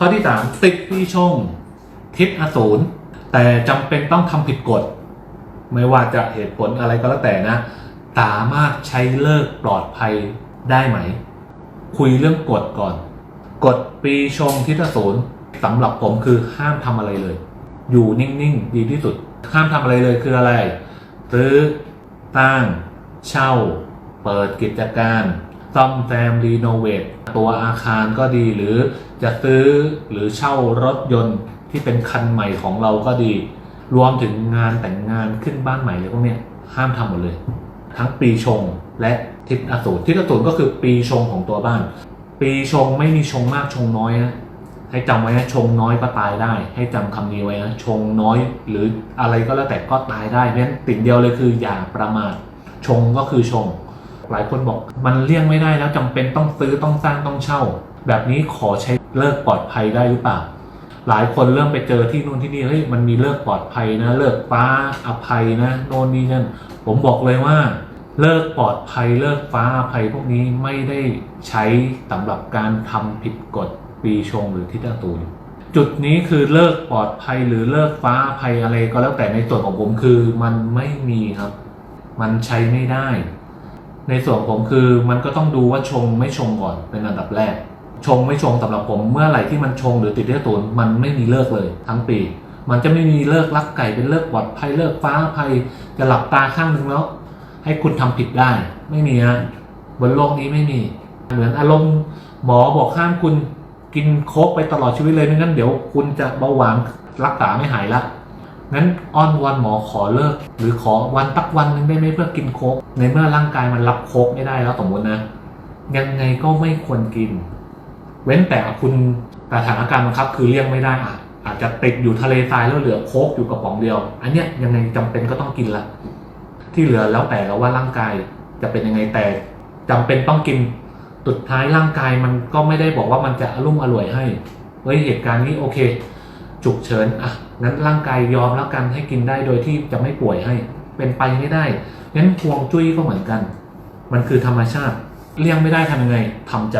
ข้อที่สามติดปีชง ทิศอสูรแต่จำเป็นต้องทำผิดกฎ ไม่ว่าจะเหตุผลอะไรก็แล้วแต่นะ สามารถใช้เลิกปลอดภัยได้ไหม คุยเรื่องกฎก่อน กฎปีชงทิศศูนย์สำหรับผมคือห้ามทำอะไรเลย อยู่นิ่งๆ ดีที่สุด ห้ามทำอะไรเลยคืออะไร ซื้อตั้ง เช่า เปิดกิจการ ซ่อมแซมรีโนเวทตัวอาคารก็ดีหรือจะซื้อหรือเช่ารถยนต์ที่เป็นคันใหม่ของเราก็ดี รวมถึงงานแต่งงานขึ้นบ้านใหม่เลยพวกเนี้ยห้ามทำหมดเลย ทั้งปีชงและทิศอสูรทิศอสูรก็คือปีชงของตัวบ้าน ปีชงไม่มีชงมากชงน้อยนะให้จำไว้นะชงน้อยก็ตายได้ ให้จำคำนี้ไว้นะชงน้อยหรืออะไรก็แล้วแต่ก็ตายได้เพราะฉะนั้นติ่งเดียวเลยคืออย่าประมาทชงก็คือชง หลายคนบอกมันเลี่ยงไม่ได้แล้วจำเป็นต้องซื้อต้องสร้างต้องเช่า แบบนี้ขอใช้เลิกปลอดภัยได้หรือเปล่า หลายคนเริ่มไปเจอที่นู่นที่นี่เฮ้ยมันมีเลิกปลอดภัยนะ เลิกฟ้าอภัยนะโน่นนี่นั่นผมบอกเลยว่า เลิกปลอดภัยเลิกฟ้าอภัยพวกนี้ไม่ได้ใช้สำหรับการทำผิดกฎปีชงหรือทิศตูนจุดนี้คือเลิกปลอดภัยหรือเลิกฟ้าอภัยอะไรก็แล้วแต่ในส่วนของผมคือมันไม่มีครับ มันใช้ไม่ได้ ในส่วนผมคือมันก็ต้องดูว่าชงไม่ชงก่อนเป็นอันดับแรก ชงไม่ชงสำหรับผมเมื่อไหร่ที่มันชงหรือติดเลือดตูนมันไม่มีเลิกเลยทั้งปี มันจะไม่มีเลิกลักไก่เป็นเลิกปลอดภัยเลิกฟ้าภัยจะหลับตาข้างหนึ่งแล้ว ให้คุณทำผิดได้ ไม่มีนะบนโลกนี้ไม่มี เหมือนอารมณ์หมอบอกห้ามคุณกินโคกไปตลอดชีวิตเลยไม่งั้นเดี๋ยวคุณจะเบาหวานรักษาไม่หายละ งั้นอ้อนวอนหมอขอเลิก หรือขอวันตักวันหนึงได้ไหมเพื่อกินโคกในเมื่อร่างกายมันรับโคกไม่ได้แล้วสมมตินะ ยังไงก็ไม่ควรกิน เว้นแต่คุณสถานการณ์บังคับ คือเลี่ยงไม่ได้อะอาจจะติดอยู่ทะเลทรายแล้วเหลือโคกอยู่กระป๋องเดียว อันเนี้ยยังไงจำเป็นก็ต้องกินละที่เหลือแล้วแต่แล้วว่าร่างกายจะเป็นยังไงแต่จำเป็นต้องกินสุดท้ายร่างกายมันก็ไม่ได้บอกว่ามันจะอรุ่มอร่วยให้เฮ้ยเหตุการณ์นี้โอเค ฉุกเฉินอะงั้นร่างกายยอมแล้วกันให้กินได้โดยที่จะไม่ป่วยให้ เป็นไปไม่ได้งั้นพวงจุ้ยก็เหมือนกัน มันคือธรรมชาติเลี่ยงไม่ได้ทำยังไงทำใจ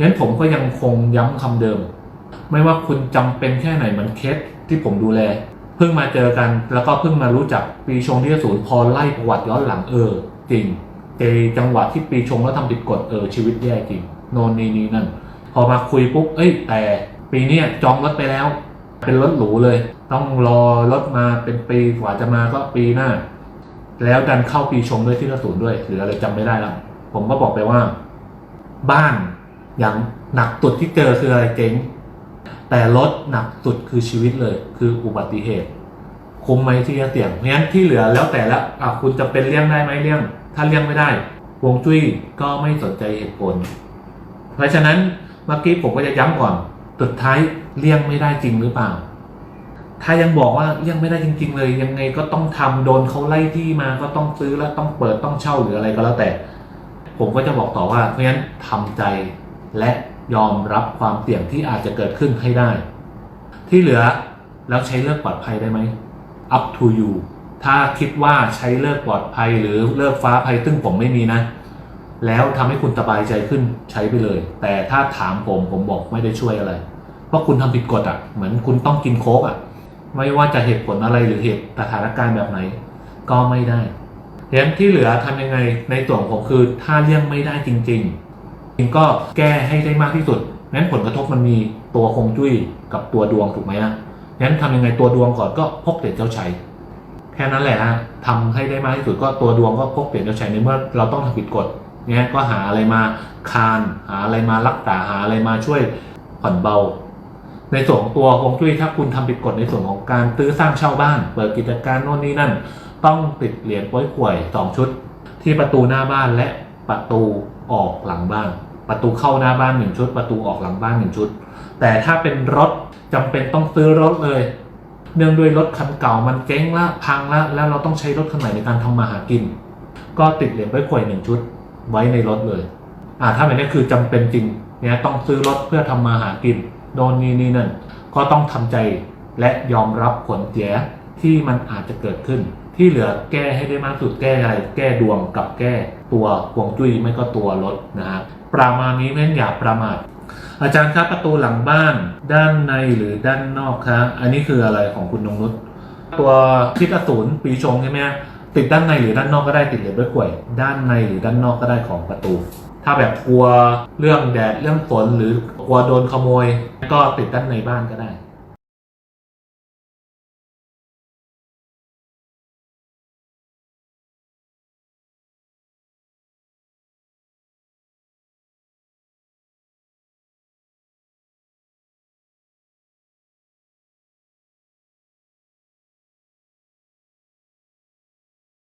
งั้นผมก็ยังคงย้ำคำเดิม ไม่ว่าคุณจำเป็นแค่ไหนเหมือนเคสที่ผมดูแล เพิ่งมาเจอกัน แล้วก็เพิ่งมารู้จักปีชงที่ศูนย์พอไล่ประวัติย้อนหลังเออ จริงเจจังหวะที่ปีชงแล้วทำผิดกฎเออชีวิตแย่จริง โนนนี่นี่นั่น พอมาคุยปุ๊บเอ้ยแต่ ปีนี้จองรถไปแล้ว เป็นรถหรูเลย ต้องรอรถมาเป็นปีกว่าจะมาก็ปีหน้า แล้วดันเข้าปีชงด้วยที่ศูนย์ด้วย หรืออะไรจำไม่ได้แล้ว ผมก็บอกไปว่า บ้านอย่างหนักสุดที่เจอคืออะไรเจ๊งแต่รถหนักสุดคือชีวิตเลย คืออุบัติเหตุ คุ้มไหมที่จะเสี่ยงเพราะฉะนั้นที่เหลือแล้วแต่ละอะคุณจะเป็นเลี่ยงได้ไหมเลี่ยง ถ้าเลี่ยงไม่ได้ฮวงจุ้ยก็ไม่สนใจเหตุผล เพราะฉะนั้นเมื่อกี้ผมก็จะย้ำก่อน สุดท้ายเลี่ยงไม่ได้จริงหรือเปล่า ถ้ายังบอกว่าเลี่ยงไม่ได้จริง ๆ เลย ยังไงก็ต้องทำโดนเขาไล่ที่มาก็ต้องซื้อแล้วต้องเปิดต้องเช่าหรืออะไรก็แล้วแต่ ผมก็จะบอกต่อว่าเพราะฉะนั้นทำใจและยอมรับความเสี่ยงที่อาจจะเกิดขึ้นให้ได้ ที่เหลือแล้วใช้เลิกปลอดภัยได้ไหม up to you ถ้าคิดว่าใช้เลิกปลอดภัยหรือเลิกฟ้าภัยซึ่งผมไม่มีนะ แล้วทำให้คุณสบายใจขึ้นใช้ไปเลย แต่ถ้าถามผมผมบอกไม่ได้ช่วยอะไร เพราะคุณทำผิดกฎอะ เหมือนคุณต้องกินโค้กอะ ไม่ว่าจะเหตุผลอะไรหรือเหตุสถานการณ์แบบไหน ก็ไม่ได้ดังนั้นที่เหลือทำยังไงในส่วนของผมคือถ้าเลี่ยงไม่ได้จริงๆจริงก็แก้ให้ได้มากที่สุดงั้นผลกระทบมันมีตัวคงจุ้ยกับตัวดวงถูกไหมนะงั้นทำยังไงตัวดวงก่อนก็พกเหรียญเจ้าชัยแค่นั้นแหละฮะทำให้ได้มากที่สุดก็ตัวดวงก็พกเหรียญเจ้าชัยในเมื่อเราต้องทำผิดกฎ เนี่ยก็หาอะไรมาคานหาอะไรมารักษาหาอะไรมาช่วยผ่อนเบา ในส่วนของตัวฮวงจุ้ยถ้าคุณทำผิดกฎในส่วนของการซื้อสร้างเช่าบ้าน เปิดกิจการโน่นนี่นั่น ต้องติดเหรียญป้อยข่วยสองชุด ที่ประตูหน้าบ้านและประตูออกหลังบ้าน ประตูเข้าหน้าบ้านหนึ่งชุด ประตูออกหลังบ้านหนึ่งชุด แต่ถ้าเป็นรถจำเป็นต้องซื้อรถเลย เนื่องด้วยรถคันเก่ามันเจ๊งละพังละแล้วเราต้องใช้รถคันใหม่ในการทำมาหากิน ก็ติดเหรียญป้อยข่วยหนึ่งชุด ไว้ในรถเลย อ่าถ้าแบบนี้คือจำเป็นจริงเนี่ยต้องซื้อรถเพื่อทำมาหากินโดนนี่นี่นั่นก็ต้องทำใจและยอมรับผลเสียที่มันอาจจะเกิดขึ้น ที่เหลือแก้ให้ได้มากสุดแก้อะไร แก้ดวงกับแก้ตัวฮวงจุ้ยไม่ก็ตัวรถนะครับประมาณนี้เน้นอย่าประมาทอาจารย์ครับประตูหลังบ้านด้านในหรือด้านนอกคะอันนี้คืออะไรของคุณนงนุช ตัวทิศอสูรปีชงใช่ไหมติดด้านในหรือด้านนอกก็ได้ติดเหล็บด้วยขวย ด้านในหรือด้านนอกก็ได้ของประตู ถ้าแบบกลัวเรื่องแดดเรื่องฝนหรือกลัวโดนขโมย ก็ติดด้านในบ้านก็ได้